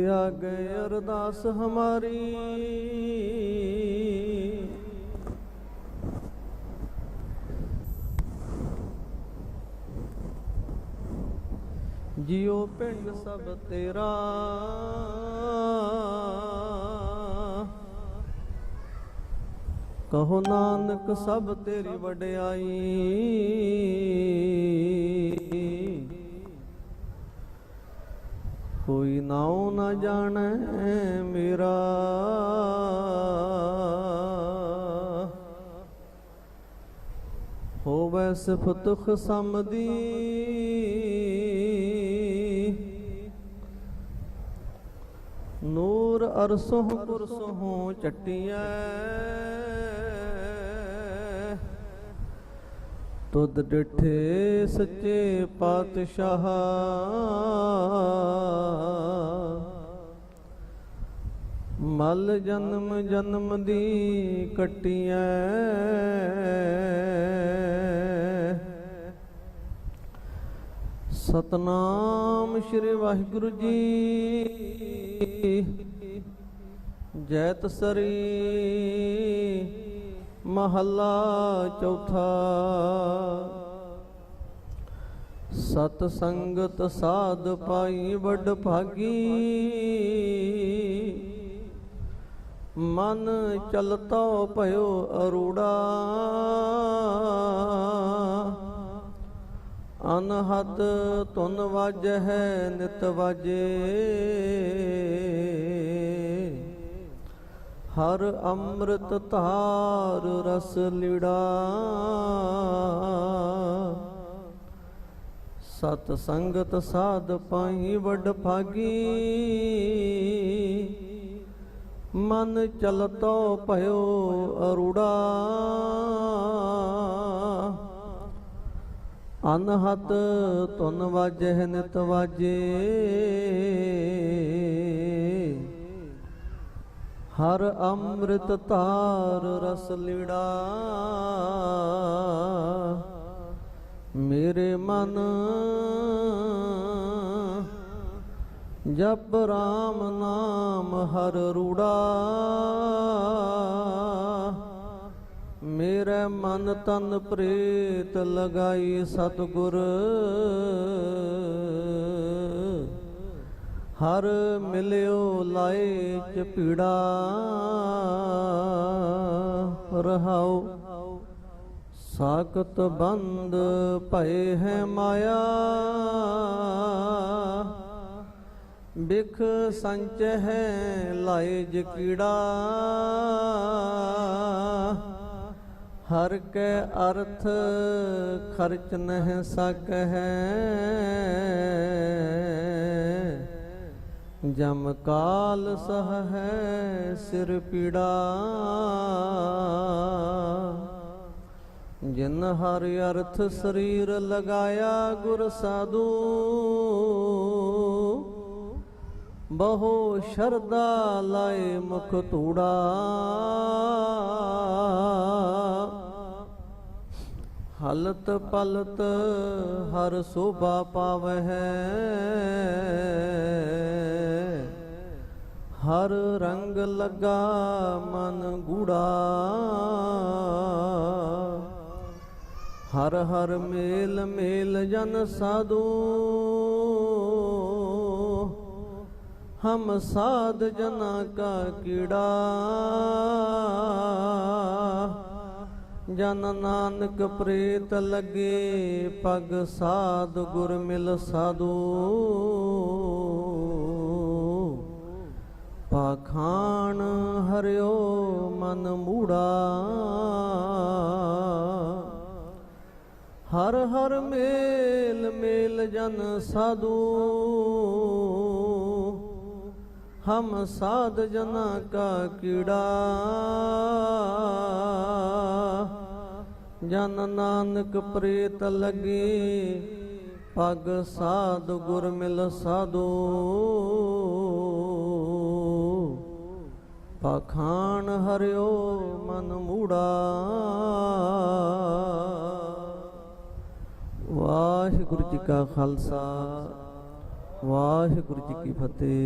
ਆਗੇ ਅਰਦਾਸ ਹਮਾਰੀ। ਜਿਉ ਪਿੰਡ ਸਭ ਤੇਰਾ। ਕਹੋ ਨਾਨਕ ਸਭ ਤੇਰੀ ਵਡਿਆਈ। ਕੋਈ ਨਾਉ ਨਾ ਜਾਣੈ ਮੇਰਾ। ਹੋਵੇ ਸਿਫਤ ਸਮਦੀ। ਨੂਰ ਅਰਸੋਂ ਕੁਰਸੋਂ ਚਟੀਐ। ਤੁਧ ਡਿਠੇ ਸੱਚੇ ਪਾਤਸ਼ਾਹ। ਮਲ ਜਨਮ ਜਨਮ ਦੀ ਕਟੀਐ। ਸਤਨਾਮ ਸ੍ਰੀ ਵਾਹਿਗੁਰੂ ਜੀ। ਜੈਤ ਸਰੀ ਮਹੱਲਾ ਚੌਥਾ। ਸਤ ਸੰਗਤ ਸਾਧ ਪਾਈ ਵੱਡ ਭਾਗੀ। ਮਨ ਚਲਤੋ ਭਇਓ ਅਰੂੜਾ। ਅਨਹਦ ਧੁਨ ਹੈ ਨਿਤ ਵਜੇ। ਹਰ ਅੰਮ੍ਰਿਤ ਧਾਰ ਰਸ ਲੀੜਾ। ਸਤ ਸੰਗਤ ਸਾਧ ਪਾਈ ਵੱਡ ਭਾਗੀ। ਮਨ ਚਲਤੋ ਭਇਓ ਅਰੁੜਾ। ਅਨਹਤ ਧੁਨ ਵਾਜੈ ਨਿਤ ਵਾਜੇ। ਹਰ ਅੰਮ੍ਰਿਤ ਧਾਰ ਰਸ ਲੀੜਾ। ਮੇਰੇ ਮਨ ਜਪ ਰਾਮ ਨਾਮ ਹਰ ਰੂੜਾ। ਮੇਰੇ ਮਨ ਤਨ ਪ੍ਰੀਤ ਲਗਾਈ ਸਤਗੁਰ। ਹਰ ਮਿਲਿਓ ਲਾਏ ਚਪੀੜਾ ਰਹਾਉ ਸਾਖਤ ਬੰਦ ਭਏ ਹੈ ਮਾਇਆ। ਬਿਖ ਸੰਚ ਹੈ ਲਾਏ ਜਕੀੜਾ ਹਰ ਕੈ ਅਰਥ ਖਰਚ ਨਹਿ ਸਕ ਹੈ ਜਮ ਕਾਲ ਸਹ ਹੈ ਸਿਰ ਪੀੜਾ। ਜਿਨ ਹਰ ਅਰਥ ਸਰੀਰ ਲਗਾਇਆ ਗੁਰ ਸਾਧੂ। ਬਹੁ ਸ਼ਰਦਾ ਲਾਏ ਮੁਖ ਧੂੜਾ। ਹਲਤ ਪਲਤ ਹਰ ਸੋਭਾ ਪਾਵਹਿ। ਹਰ ਰੰਗ ਲਗਾ ਮਨ ਗੂੜਾ। ਹਰ ਹਰ ਮੇਲ ਮੇਲ ਜਨ ਸਾਧੂ। ਹਮ ਸਾਧ ਜਨਾ ਕਾ ਕੀੜਾ। ਜਨ ਨਾਨਕ ਪ੍ਰੇਤ ਲਗੇ, ਪਗ ਸਾਧ ਗੁਰ ਮਿਲ ਸਾਧੂ। ਪਾਖਾਨ ਹਰਿਓ ਮਨ ਮੂੜਾ। ਹਰ ਹਰ ਮੇਲ ਮੇਲ ਜਨ ਸਾਧੂ। ਹਮ ਸਾਧ ਜਨਾ ਕਾ ਕੀੜਾ। ਜਨ ਨਾਨਕ ਪ੍ਰੇਤ ਲਗੀ, ਪਗ ਸਾਧ ਗੁਰ ਮਿਲ ਸਾਧੂ। ਪਖਾਨ ਹਰਿਓ ਮਨ ਮੂੜਾ। ਵਾਹਿਗੁਰੂ ਜੀ ਕਾ ਖਾਲਸਾ, ਵਾਹਿਗੁਰੂ ਜੀ ਕੀ ਫਤਿਹ।